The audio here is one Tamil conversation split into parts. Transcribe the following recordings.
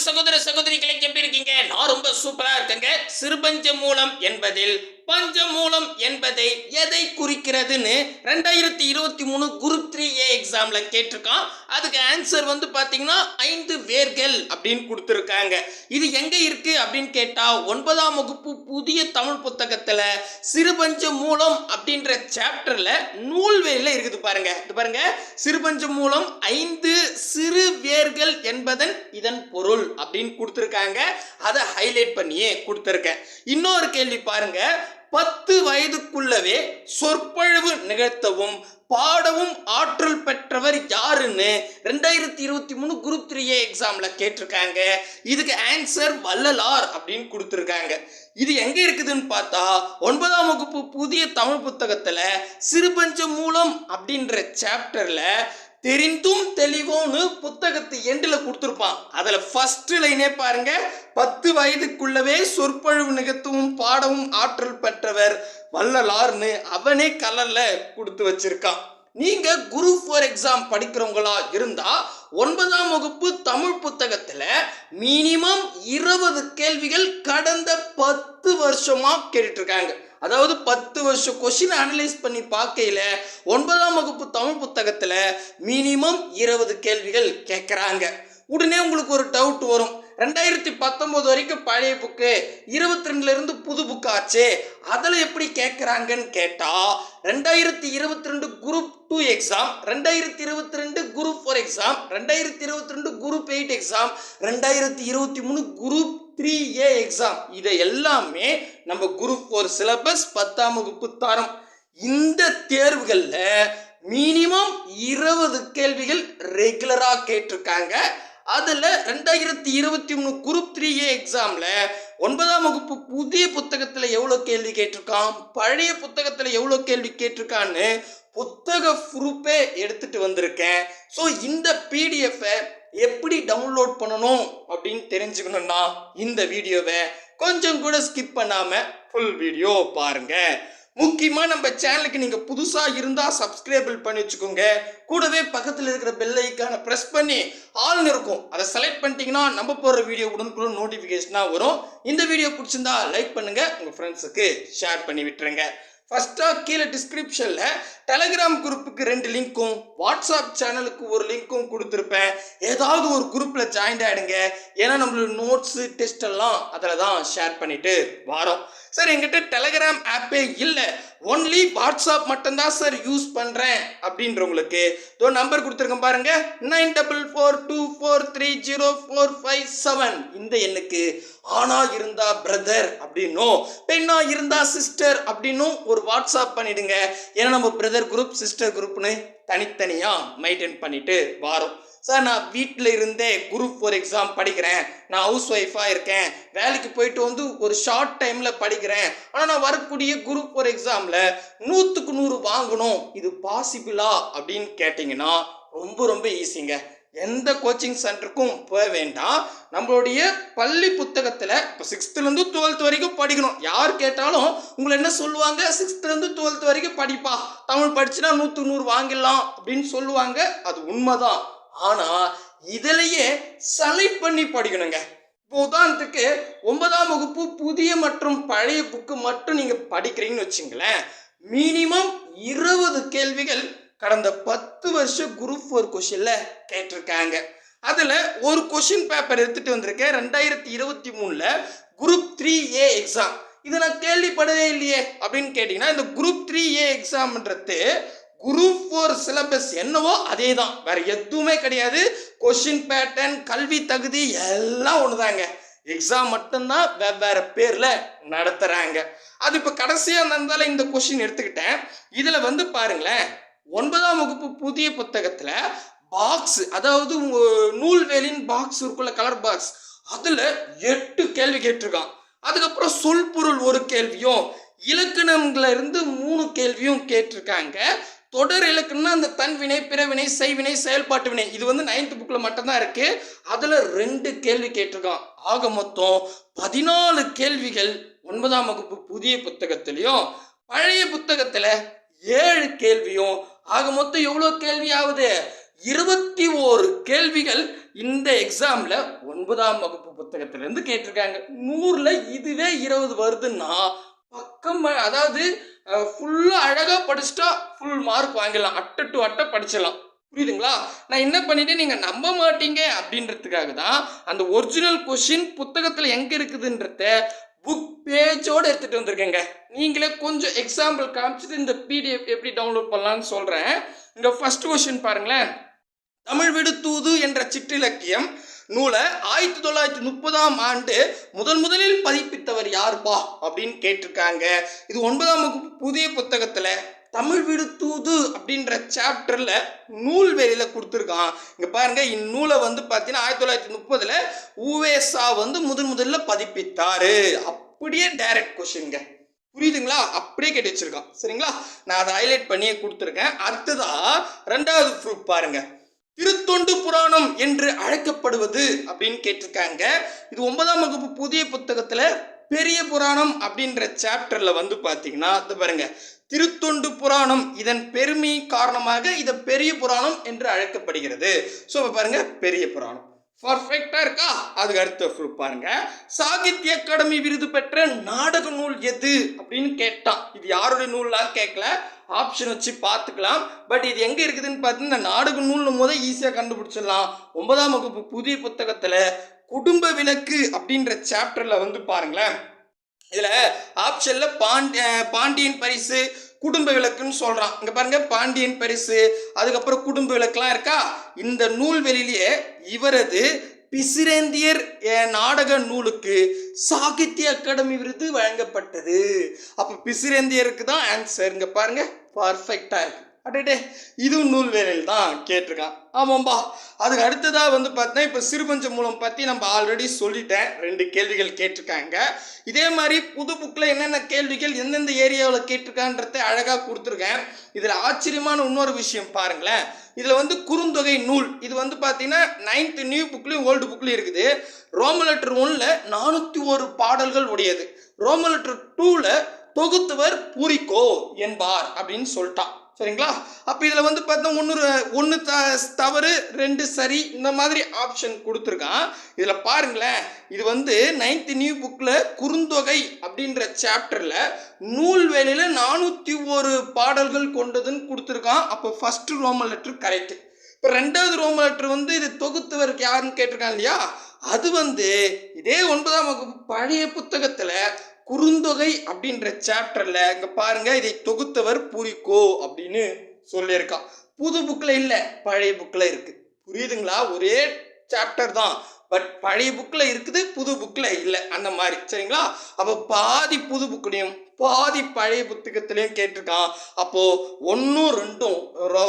அன்பு சகோதர சகோதரிகளை எப்படி இருக்கீங்க? நான் ரொம்ப சூப்பரா இருக்கேங்க. சிறுபஞ்ச மூலம் என்பதில் பஞ்சமூலம் என்பதை எதை குறிக்கிறதுன்னு ரெண்டாயிரத்தி இருபத்தி மூணு குரூப் த்ரீ ஏ எக்ஸாமில் கேட்டிருக்கான். அதுக்கு ஆன்சர் வந்து பார்த்தீங்கன்னா ஐந்து வேர்கள் அப்படின்னு கொடுத்துருக்காங்க. இது எங்கே இருக்குது அப்படின்னு கேட்டால் ஒன்பதாம் வகுப்பு புதிய தமிழ் புத்தகத்தில் சிறுபஞ்ச மூலம் அப்படின்ற சாப்டர்ல நூல்வேலில் இருக்குது பாருங்க. இது பாருங்க. சிறுபஞ்ச மூலம் ஐந்து சிறு வேர்கள் என்பதன் இதன் பொருள் அப்படின்னு கொடுத்துருக்காங்க. அதை ஹைலைட் பண்ணியே கொடுத்துருக்கேன். இன்னொரு கேள்வி பாருங்க. பத்து வயதுக்குள்ளவே சொற்பொழிவு நிகழ்த்தவும் பாடவும் ஆற்றல் பெற்றவர் யாருன்னு ரெண்டாயிரத்தி இருபத்தி மூணு குரூப் த்ரீ ஏ எக்ஸாமில் கேட்டிருக்காங்க. இதுக்கு ஆன்சர் வல்லலார் அப்படின்னு கொடுத்துருக்காங்க. இது எங்கே இருக்குதுன்னு பார்த்தா ஒன்பதாம் வகுப்பு புதிய தமிழ் புத்தகத்தில் சிறுபஞ்ச மூலம் அப்படின்ற சாப்டரில் தெரிந்தும் தெளிவோன்னு புத்தகத்து எண்டில் கொடுத்துருப்பான். அதில் ஃபர்ஸ்ட் லைனே பாருங்க. பத்து வயதுக்குள்ளவே சொற்பொழிவு நிகழ்த்தவும் பாடவும் ஆற்றல் பெற்றவர் வல்லலார்னு அவனே கலரில் கொடுத்து வச்சிருக்கான். நீங்கள் குரூப் ஃபோர் எக்ஸாம் படிக்கிறவங்களா இருந்தால் ஒன்பதாம் வகுப்பு தமிழ் புத்தகத்தில் மினிமம் இருபது கேள்விகள் கடந்த பத்து வருஷமாக கேட்டுட்ருக்காங்க அதாவது பத்து வருஷம் கொஷின் அனலைஸ் பண்ணி பார்க்கையில் ஒன்பதாம் வகுப்பு தமிழ் புத்தகத்தில் மினிமம் இருபது கேள்விகள் கேட்குறாங்க உடனே உங்களுக்கு ஒரு டவுட் வரும். ரெண்டாயிரத்தி பத்தொம்போது வரைக்கும் பழைய புக்கு இருபத்தி ரெண்டுலேருந்து புது புக் ஆச்சு அதில் எப்படி கேட்குறாங்கன்னு கேட்டால் ரெண்டாயிரத்தி இருபத்தி ரெண்டு குரூப் டூ எக்ஸாம் ரெண்டாயிரத்தி இருபத்தி ரெண்டு குரூப் ஃபோர் எக்ஸாம் ரெண்டாயிரத்தி இருபத்தி ரெண்டு குரூப் எயிட் எக்ஸாம் ரெண்டாயிரத்தி இருபத்தி மூணு குரூப் த்ரீ ஏ எக்ஸாம் இதை எல்லாமே நம்ம குரூப் ஃபோர் சிலபஸ் பத்தாம் வகுப்பு தரம். இந்த தேர்வுகளில் மினிமம் இருபது கேள்விகள் ரெகுலராக கேட்டிருக்காங்க. அதில் ரெண்டாயிரத்தி இருபத்தி மூணு குரூப் த்ரீ ஏ எக்ஸாமில் ஒன்பதாம் வகுப்பு புதிய புத்தகத்தில் எவ்வளோ கேள்வி கேட்டிருக்கான்? பழைய புத்தகத்தில் எவ்வளோ கேள்வி கேட்டிருக்கான்னு புத்தக ப்ரூப்பே எடுத்துகிட்டு வந்திருக்கேன். ஸோ இந்த பிடிஎஃப்பை எப்படி டவுன்லோட் பண்ணணும் அப்படின்னு தெரிஞ்சுக்கணும்னா இந்த வீடியோவை கொஞ்சம் கூட ஸ்கிப் பண்ணாமல் ஃபுல் வீடியோ பாருங்கள் முக்கியமாக நம்ம சேனலுக்கு நீங்கள் புதுசாக இருந்தால் சப்ஸ்கிரைபிள் பண்ணி வச்சுக்கோங்க. கூடவே பக்கத்தில் இருக்கிற பெல் ஐக்கானை ப்ரெஸ் பண்ணி ஆள்னு இருக்கும். அதை செலக்ட் பண்ணிட்டீங்கன்னா நம்ம போடுற வீடியோ உடனுக்குள்ள நோட்டிஃபிகேஷனாக வரும். இந்த வீடியோ பிடிச்சிருந்தா லைக் பண்ணுங்கள் உங்கள் ஃப்ரெண்ட்ஸுக்கு ஷேர் பண்ணி விட்டுருங்க. ஃபஸ்ட்டாக கீழே டிஸ்கிரிப்ஷனில் டெலகிராம் குரூப்புக்கு ரெண்டு லிங்க்கும் வாட்ஸ்அப் சேனலுக்கு ஒரு லிங்க்கும் கொடுத்துருப்பேன். ஏதாவது ஒரு குரூப்பில் ஜாயின் ஆகிடுங்க ஏன்னா நம்மளோட நோட்ஸு டெஸ்ட் எல்லாம் அதில் தான் ஷேர் பண்ணிட்டு வரோம். சார் எங்கிட்ட டெலகிராம் ஆப்பே இல்லை. ஒன்லி வாட்ஸ்அப் மட்டும்தான் சார் யூஸ் பண்ணுறேன் அப்படின்றவங்களுக்கு. இதோ நம்பர் கொடுத்துருக்கேன் பாருங்க. Nine double four two four three zero four five seven இந்த எண்ணுக்கு ஆணா இருந்தா பிரதர் அப்படின்னும் பெண்ணா இருந்தா சிஸ்டர் அப்படின்னும் ஒரு வாட்ஸ்அப் பண்ணிடுங்க. ஏன்னா நம்ம பிரதர் குரூப் சிஸ்டர் குரூப்னு தனித்தனியாக மெயின்டைன் பண்ணிட்டு வரோம். சார் நான் வீட்டில் இருந்தே குரூப் ஃபோர் எக்ஸாம் படிக்கிறேன். நான் ஹவுஸ் ஒய்ஃபாக இருக்கேன். வேலைக்கு போயிட்டு வந்து ஒரு ஷார்ட் டைமில் படிக்கிறேன். ஆனால் நான் வரக்கூடிய குரூப் ஃபோர் எக்ஸாமில் நூற்றுக்கு நூறு வாங்கணும். இது பாசிபிளா அப்படின்னு கேட்டிங்கன்னா ரொம்ப ரொம்ப ஈஸிங்க எந்த கோச்சிங் சென்டருக்கும் போக வேண்டாம். நம்மளுடைய பள்ளி புத்தகத்தில் இப்போ சிக்ஸ்த்துலேருந்து டுவெல்த் வரைக்கும் படிக்கணும். யார் கேட்டாலும் உங்களை என்ன சொல்லுவாங்க? சிக்ஸ்த்துலேருந்து டுவெல்த் வரைக்கும் படிப்பா. தமிழ் படிச்சுனா நூற்று நூறு வாங்கிடலாம் அப்படின்னு சொல்லுவாங்க. அது உண்மைதான். ஆனால் இதிலையே செலக்ட் பண்ணி படிக்கணுங்க. இப்போ உதாரணத்துக்கு ஒன்பதாம் வகுப்பு புதிய மற்றும் பழைய புக்கு மட்டும் நீங்கள் படிக்கிறீங்கன்னு வச்சுங்களேன். மினிமம் இருபது கேள்விகள் கடந்த பத்து வருஷம் குரூப் ஃபோர் கொஷினில் கேட்டிருக்காங்க. அதில் ஒரு கொஷின் பேப்பர் எடுத்துகிட்டு வந்திருக்கேன். ரெண்டாயிரத்தி இருபத்தி மூணில் குரூப் த்ரீ ஏ எக்ஸாம் இதை நான் கேள்விப்படவே இல்லையே அப்படின்னு கேட்டிங்கன்னா இந்த குரூப் த்ரீ ஏ எக்ஸாம்ன்றது குரூப் ஃபோர் சிலபஸ் என்னவோ அதே தான் வேற எதுவுமே கிடையாது. கொஷின் பேட்டர்ன் கல்வி தகுதி எல்லாம் ஒன்று தாங்க எக்ஸாம் மட்டும்தான் வெவ்வேறு பேரில் நடத்துகிறாங்க அது இப்போ கடைசியாக நடந்தால இந்த கொஷின் எடுத்துக்கிட்டேன். இதில் வந்து பாருங்களேன். ஒன்பதாம் வகுப்பு புதிய புத்தகத்தில் பாக்ஸ் அதாவது நூல்வேலின் பாக்ஸ் இருக்குள்ள கலர் பாக்ஸ் அதில் எட்டு கேள்வி கேட்டிருக்கான். அதுக்கப்புறம் சொல் பொருள் ஒரு கேள்வியும் இலக்கணம்ல இருந்து மூணு கேள்வியும் கேட்டிருக்காங்க. தொடர் இலக்கணம்னா அந்த தன்வினை பிறவினை செய்வினை செயல்பாட்டு வினை. இது வந்து நைன்த் புக்கில் மட்டும்தான் இருக்கு. அதில் ரெண்டு கேள்வி கேட்டிருக்கான். ஆக மொத்தம் பதினாலு கேள்விகள் ஒன்பதாம் வகுப்பு புதிய புத்தகத்திலையும் பழைய புத்தகத்தில் ஏழு கேள்வியும் ஆக மொத்தம் எவ்வளோ கேள்வி ஆகுது இருபத்தி ஓரு கேள்விகள் இந்த எக்ஸாமில் ஒன்பதாம் வகுப்பு புத்தகத்திலேருந்து கேட்டிருக்காங்க. நூறில் இதுவே இருபது வருதுன்னா பக்கம் அதாவது ஃபுல்லாக அழகாக படிச்சுட்டா ஃபுல் மார்க் வாங்கிடலாம். அட்டை டு அட்டை படிச்சிடலாம். புரியுதுங்களா? நான் என்ன பண்ணிட்டேன்? நீங்கள் நம்ப மாட்டீங்க அப்படின்றதுக்காக தான் அந்த ஒரிஜினல் கொஷின் புத்தகத்தில் எங்கே இருக்குதுன்றத புக் பேஜோடு எடுத்துகிட்டு வந்திருக்கேங்க. நீங்களே கொஞ்சம் எக்ஸாம்பிள் காமிச்சிட்டு இந்த பிடிஎஃப் எப்படி டவுன்லோட் பண்ணலாம்னு சொல்கிறேன் இங்கே ஃபர்ஸ்ட் கொஷின் பாருங்களேன். தமிழ் விடுத்தூது என்ற சிற்றிலக்கியம் நூலை ஆயிரத்தி தொள்ளாயிரத்தி முப்பதாம் ஆண்டு முதன் முதலில் பதிப்பித்தவர் யாருப்பா அப்படின்னு கேட்டிருக்காங்க. இது ஒன்பதாம் வகுப்பு புதிய புத்தகத்தில் தமிழ் விடுத்தூது அப்படின்ற சாப்டரில் நூல் வெளியில் கொடுத்துருக்கான். இங்கே பாருங்க இந்நூலை வந்து பார்த்தீங்கன்னா ஆயிரத்தி தொள்ளாயிரத்தி முப்பதில் ஊவேசா வந்து முதன் முதலில் பதிப்பித்தார். அப் அப்படியே டைரக்ட் கொஷின்ங்க புரியுதுங்களா? அப்படியே கேட்டு வச்சிருக்கான். சரிங்களா? நான் அதை ஹைலைட் பண்ணியே கொடுத்துருக்கேன். அடுத்ததா ரெண்டாவது ப்ரூஃப் பாருங்க. திருத்தொண்டு புராணம் என்று அழைக்கப்படுவது அப்படின்னு கேட்டிருக்காங்க. இது ஒன்பதாம் வகுப்பு புதிய புத்தகத்துல பெரிய புராணம் அப்படின்ற சாப்டர்ல வந்து பாத்தீங்கன்னா இது பாருங்க. திருத்தொண்டு புராணம் இதன் பெருமை காரணமாக இதை பெரிய புராணம் என்று அழைக்கப்படுகிறது. ஸோ பாருங்க பெரிய புராணம். பர்ஃபெக்டாக இருக்கா? அதுக்கு அடுத்த ப்ரூஃப் பாருங்க. சாகித்ய அகாடமி விருது பெற்ற நாடக நூல் எது அப்படின்னு கேட்டான் இது யாருடைய நூல்லாம் கேட்கல ஆப்ஷன் வச்சு பார்த்துக்கலாம். பட் இது எங்கே இருக்குதுன்னு பார்த்தீங்கன்னா நாடக நூல்னும் போதே ஈஸியாக கண்டுபிடிச்சிடலாம். ஒன்பதாம் வகுப்பு புதிய புத்தகத்தில் குடும்ப விளக்கு அப்படின்ற சாப்டரில் வந்து பாருங்களேன். இதில் ஆப்ஷனில் பாண்டி பாண்டியன் பரிசு குடும்ப விளக்குன்னு சொல்கிறான் இங்கே பாருங்கள் பாண்டியன் பரிசு அதுக்கப்புறம் குடும்ப விளக்குலாம் இருக்கா? இந்த நூல் வெளியிலேயே இவரது பிசிரேந்தியர் நாடக நூலுக்கு சாகித்ய அகாடமி விருது வழங்கப்பட்டது. அப்போ பிசிரேந்தியருக்கு தான் ஆன்சர் இங்கே பாருங்க பர்ஃபெக்டாக இருக்கு. அடடே இதுவும் நூல் வேலையில் தான் கேட்டிருக்கான். ஆமாம்பா அதுக்கு அடுத்ததாக வந்து பார்த்தீங்கன்னா இப்போ சிறுபஞ்ச மூலம் பற்றி நம்ம ஆல்ரெடி சொல்லிட்டேன். ரெண்டு கேள்விகள் கேட்டிருக்காங்க. இதே மாதிரி புது புக்கில் என்னென்ன கேள்விகள் எந்தெந்த ஏரியாவில் கேட்டிருக்கான்றத அழகாக கொடுத்துருக்கேன். இதில் ஆச்சரியமான இன்னொரு விஷயம் பாருங்களேன். இதில் வந்து குறுந்தொகை நூல். இது வந்து பார்த்தீங்கன்னா நைன்த்து நியூ புக்லேயும் ஓல்டு புக்லேயும் இருக்குது. ரோமலெட்டர் ஒன்றில் நானூற்றி ஒரு பாடல்கள் உடையது. ரோமலெட்டர் டூவில் தொகுத்தவர் பூரிக்கோ என்பார் அப்படின்னு சொல்லிட்டான். சரிங்களா? அப்போ இதில் வந்து பார்த்தா ஒன்று ஒன்று த தவறு ரெண்டு சரி இந்த மாதிரி ஆப்ஷன் கொடுத்துருக்கான். இதில் பாருங்களேன் இது வந்து நைன்த் நியூ புக்கில் குறுந்தொகை அப்படின்ற சாப்டரில் நூல் வேலையில் நானூற்றி ஒரு பாடல்கள் கொண்டதுன்னு கொடுத்துருக்கான். அப்போ ஃபஸ்ட்டு ரோமன் லெட்ரு கரெக்ட் இப்போ ரெண்டாவது ரோமன் லெட்ரு வந்து இது தொகுத்தவருக்கு யாருன்னு கேட்டிருக்காங்க இல்லையா? அது வந்து இதே ஒன்பதாம் வகுப்பு பழைய புத்தகத்தில் குறுந்தொகை அப்படின்ற சாப்டர்ல இங்கே பாருங்க இதை தொகுத்தவர் பூரிக்கோ அப்படின்னு சொல்லியிருக்கான் புது புக்கில் இல்லை பழைய புக்கில் இருக்கு. புரியுதுங்களா? ஒரே சாப்டர் தான். பட் பழைய புக்கில் இருக்குது புது புக்கில் இல்லை. அந்த மாதிரி. சரிங்களா? அப்போ பாதி புது புக்குலையும் பாதி பழைய புத்தகத்துலேயும் கேட்டிருக்கான். அப்போது ஒன்றும் ரெண்டும்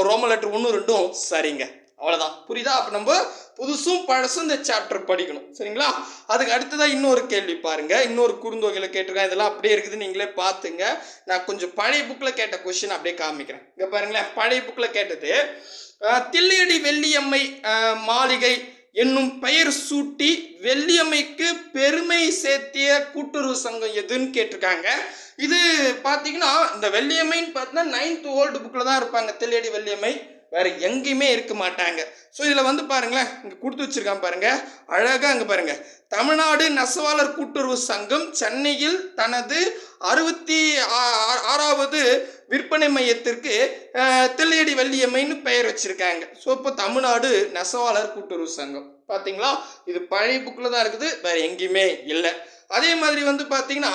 ரோம லெட்டர் ஒன்றும் ரெண்டும் சரிங்க. அவ்வளோதான் புரியுதா? அப்போ நம்ம புதுசும் பழசும் இந்த சாப்டர் படிக்கணும். சரிங்களா? அதுக்கு அடுத்ததாக இன்னொரு கேள்வி பாருங்க. இன்னொரு குறுந்தொகையில் கேட்டிருக்கேன் இதெல்லாம் அப்படியே இருக்குது. நீங்களே பார்த்துங்க. நான் கொஞ்சம் பழைய புக்கில் கேட்ட கொஷின் அப்படியே காமிக்கிறேன். இங்கே பாருங்களேன். பழைய புக்கில் கேட்டது தில்லியடி வெள்ளியம்மை மாளிகை என்னும் பெயர் சூட்டி வெள்ளியம்மைக்கு பெருமை சேர்த்திய கூட்டுறவு சங்கம் எதுன்னு கேட்டிருக்காங்க. இது பார்த்தீங்கன்னா இந்த வெள்ளியம்மைன்னு பார்த்தீங்கன்னா நைன்த் ஓல்டு புக்கில் தான் இருப்பாங்க. தில்லியடி வெள்ளியம்மை. வேற எங்கேயுமே இருக்க மாட்டாங்க. ஸோ இதில் வந்து பாருங்களேன் இங்கே கொடுத்து வச்சுருக்கான் பாருங்கள் அழகாக அங்கே பாருங்கள் தமிழ்நாடு நெசவாளர் கூட்டுறவு சங்கம் சென்னையில் தனது அறுபத்தி ஆ- ஆ- ஆறாவது விற்பனை மையத்திற்கு தில்லையடி வள்ளியம்மைன்னு பெயர் வச்சுருக்காங்க. ஸோ இப்போ தமிழ்நாடு நெசவாளர் கூட்டுறவு சங்கம். பார்த்தீங்களா இது பழைய புக்கில் தான் இருக்குது வேற எங்கேயுமே இல்லை. அதே மாதிரி வந்து பார்த்தீங்கன்னா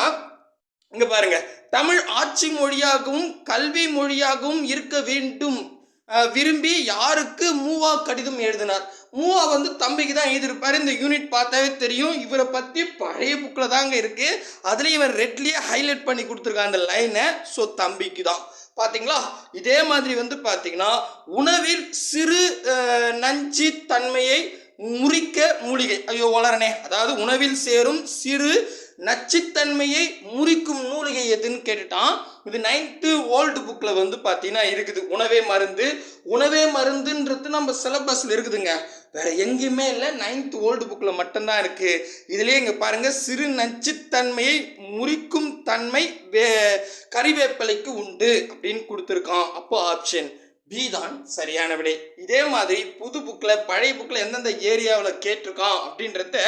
இங்கே பாருங்கள் தமிழ் ஆட்சி மொழியாகவும் கல்வி மொழியாகவும் இருக்க வேண்டும் விரும்பி யாருக்கு மூவா கடிதம் எழுதினார்? மூவா வந்து தம்பிக்கு தான் எழுதியிருப்பாரு. இந்த யூனிட் பார்த்தாவே தெரியும். இவரை பற்றி பழைய புக்கில் தாங்க இருக்குது அதுலேயும் இவன் ரெட்லேயே ஹைலைட் பண்ணி கொடுத்துருக்கான் அந்த லைனை ஸோ தம்பிக்கு தான். பார்த்தீங்களா இதே மாதிரி வந்து பார்த்தீங்கன்னா உணவில் சிறு நஞ்சு தன்மையை முறிக்க மூலிகை. ஐயோ வளரனே. அதாவது உணவில் சேரும் சிறு நச்சுத்தன்மையை முறிக்கும் மூலிகை எதுன்னு கேட்டுட்டான். இது நைன்த்து ஓல்டு புக்கில் வந்து பார்த்தீங்கன்னா இருக்குது. உணவே மருந்து. உணவே மருந்துன்றது நம்ம சிலபஸில் இருக்குதுங்க. வேற எங்கேயுமே இல்லை. நைன்த் ஓல்டு புக்கில் மட்டும்தான் இருக்கு. இதுலேயே இங்கே பாருங்க. சிறு நச்சுத்தன்மையை முறிக்கும் தன்மை வே கறிவேப்பிலைக்கு உண்டு அப்படின்னு கொடுத்துருக்கான். அப்போ ஆப்ஷன் பி தான் சரியான விடை. இதே மாதிரி புது புக்கில் பழைய புக்கில் எந்தெந்த ஏரியாவில் கேட்டிருக்கான் அப்படின்றத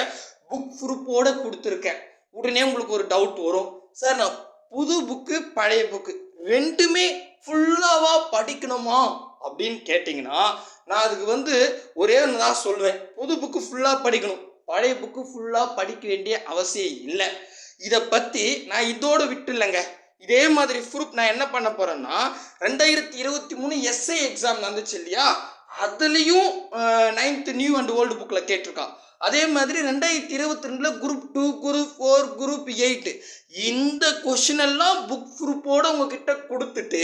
புக் ப்ரூப்போடு கொடுத்துருக்கேன். உடனே உங்களுக்கு ஒரு டவுட் வரும். சார் நான் புது புக்கு பழைய புக்கு ரெண்டுமே ஃபுல்லாவா படிக்கணுமா? அப்படின்னு கேட்டிங்கன்னா நான் அதுக்கு வந்து ஒரே ஒன்று தான் சொல்லுவேன் புது புக்கு ஃபுல்லாக படிக்கணும். பழைய புக்கு ஃபுல்லாக படிக்க வேண்டிய அவசியம் இல்லை. இதை பற்றி நான் இதோடு விட்டுலங்க. இதே மாதிரி ப்ரூஃப் நான் என்ன பண்ண போகிறேன்னா ரெண்டாயிரத்தி இருபத்தி மூணு எஸ்ஐ எக்ஸாம் வந்துச்சு இல்லையா? அதுலேயும் நைன்த்து நியூ அண்ட் ஓல்டு புக்கில் கேட்டிருக்கான் அதே மாதிரி ரெண்டாயிரத்தி இருபத்தி ரெண்டில் group two group four group eight இந்த கொஷின் எல்லாம் புக் குரூப்போடு உங்ககிட்ட கொடுத்துட்டு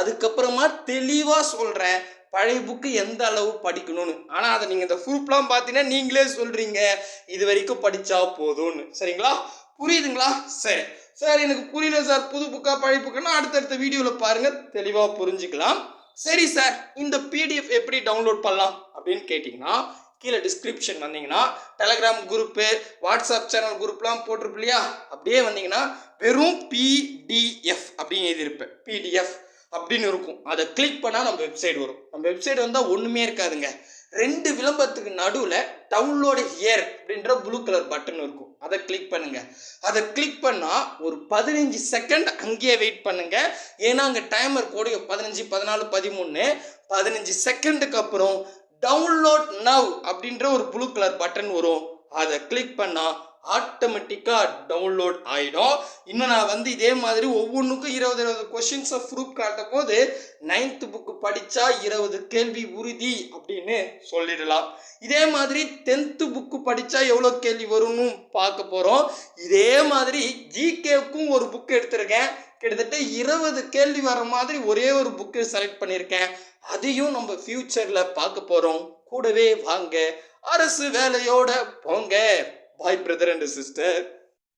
அதுக்கப்புறமா தெளிவாக சொல்கிறேன் பழைய புக்கு எந்த அளவு படிக்கணும்னு. ஆனால் அதை நீங்கள் இந்த ப்ரூஃப்லாம் பார்த்தீங்கன்னா நீங்களே சொல்கிறீங்க இது வரைக்கும் படித்தா போதும்னு. சரிங்களா? புரியுதுங்களா? சரி. சார் எனக்கு புரியல சார். புது புக்காக பழைய புக்குன்னா அடுத்தடுத்த வீடியோவில் பாருங்கள் தெளிவாக புரிஞ்சுக்கலாம். சரி சார் இந்த பிடிஎஃப் எப்படி டவுன்லோட் பண்ணலாம் அப்படின்னு கேட்டிங்கன்னா கீழே டிஸ்கிரிப்ஷன் வந்தீங்கன்னா டெலகிராம் குரூப்பு வாட்ஸ்அப் சேனல் குரூப்லாம் போட்டிருப்பு இல்லையா? அப்படியே வந்தீங்கன்னா வெறும் பிடிஎஃப் அப்படின்னு எழுதியிருப்பேன். பிடிஎஃப் அப்படின்னு இருக்கும். அதை கிளிக் பண்ணால் நம்ம வெப்சைட் வரும். நம்ம வெப்சைட் வந்தால் ஒன்றுமே இருக்காதுங்க. ரெண்டு விளம்பரத்துக்கு நடுவில் டவுன்லோடு ஹியர் அப்படின்ற ப்ளூ கலர் பட்டன் இருக்கும். அதை கிளிக் பண்ணுங்க. அதை கிளிக் பண்ணால் ஒரு பதினஞ்சு செகண்ட் அங்கேயே வெயிட் பண்ணுங்க. ஏன்னா அங்கே டைமர் கோடு பதினஞ்சு பதினாலு பதிமூணு பதினஞ்சு செகண்டுக்கு அப்புறம் டவுன்லோட் நவ் அப்படின்ற ஒரு ப்ளூ கலர் பட்டன் வரும். அதை கிளிக் பண்ணால் ஆட்டோமேட்டிக்காக டவுன்லோட் ஆகிடும் இன்னும் நான் வந்து இதே மாதிரி ஒவ்வொன்றுக்கும் இருபது இருபது கொஷின்ஸை ப்ரூஃப் காட்டும் போது நைன்த்து புக்கு படித்தா இருபது கேள்வி உறுதி அப்படின்னு சொல்லிடலாம். இதே மாதிரி டென்த்து புக்கு படித்தா எவ்வளோ கேள்வி வரும்னு பார்க்க போகிறோம் இதே மாதிரி ஜிகேவுக்கும் ஒரு புக் எடுத்திருக்கேன். கிட்டத்தட்ட இருபது கேள்வி வர மாதிரி ஒரே ஒரு புக்கு செலக்ட் பண்ணியிருக்கேன். அதையும் நம்ம ஃப்யூச்சரில் பார்க்க போகிறோம் கூடவே வாங்க. அரசு வேலையோட போங்க. பாய் பிரதர் அண்ட் சிஸ்டர்